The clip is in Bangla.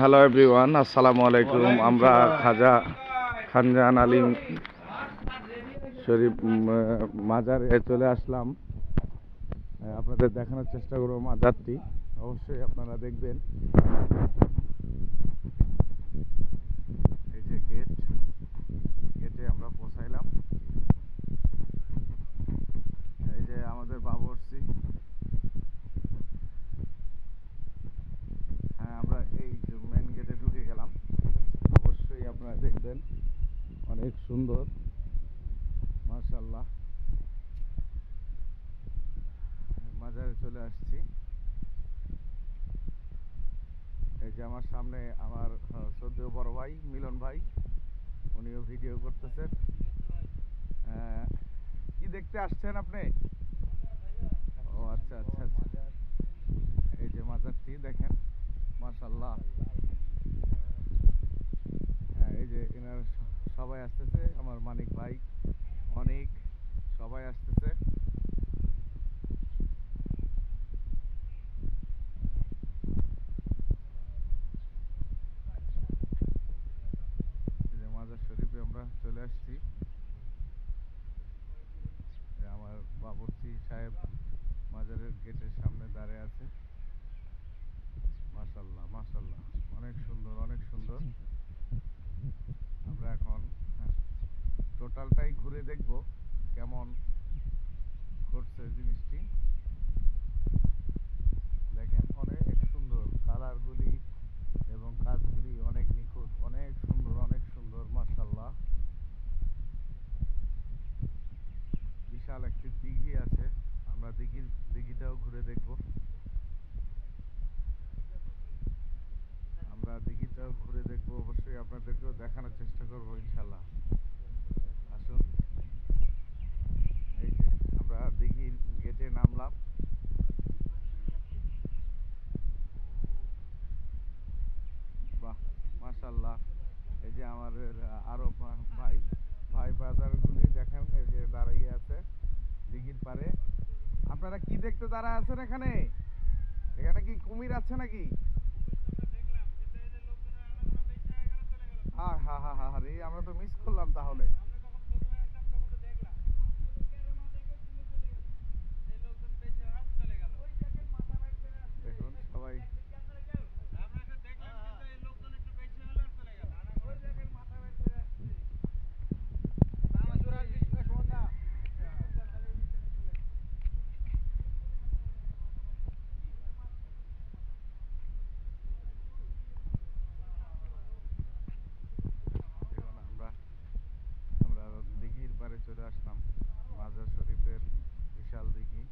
হ্যালো এভরিওয়ান আসসালামু আলাইকুম। আমরা খাজা খানজান আলিম শরীফ মাজারে চলে আসলাম। আপনাদের দেখানোর চেষ্টা করব মাজারটি। অবশ্যই আপনারা দেখবেন এই যে গেট গেটে আমরা পৌঁছাইলাম এই যে আমাদের বাবরসি হ্যাঁ আমরা এই মেন গেটে ঢুকে গেলাম অবশ্যই আপনারা দেখবেন অনেক সুন্দর। মার্শাল্লাহ মাজারে চলে আসছি। এই যে আমার সামনে আমার শ্রদ্ধেয় বড় ভাই মিলন ভাই উনিও ভিডিও করতেছেন। আহ, কি দেখতে আসছেন আপনি? ও আচ্ছা আচ্ছা আচ্ছা এই যে মাজারটি দেখেন মাশাল্লাহ হ্যাঁ এই যে এনার স- সবাই আসতেছে, আমার মানিক ভাই, অনেক, সবাই আসতেছে। মাজার শরীফে আমরা চলে আসছি। আমার বাবুর্চি সাহেব মাজারের গেটের সামনে দাঁড়িয়ে আছে। মাশাল্লাহ মাশাল্লাহ, অনেক সুন্দর অনেক সুন্দর আমরা এখন হ্যাঁ, টোটালটাই ঘুরে দেখব কেমন করছে জিনিসটি। দেখেন, অনেক সুন্দর কালারগুলি এবং কাজগুলি অনেক নিখুঁত, অনেক সুন্দর অনেক সুন্দর মাশাল্লাহ বিশাল একটি দিঘি আছে, আমরা দিঘির দিঘিটাও ঘুরে দেখব। আমরা দিঘিটাও ঘুরে দেখব, অবশ্যই আপনাদেরকেও দেখানোর চেষ্টা করব ইনশাল্লাহ মাসাল্লাহ এই যে আমাদের আরও ভাই ভাই বাজারগুলি দেখেন, এই যে দাঁড়িয়ে আছে দিঘির পারে। আপনারা কি দেখতে দাঁড়া আছেন এখানে? এখানে কি কুমির আছে নাকি? হ্যাঁ হ্যাঁ হ্যাঁ হ্যাঁ রে, আমরা তো মিস করলাম তাহলে। আসলাম। মাজার শরীফের বিশাল দিঘি।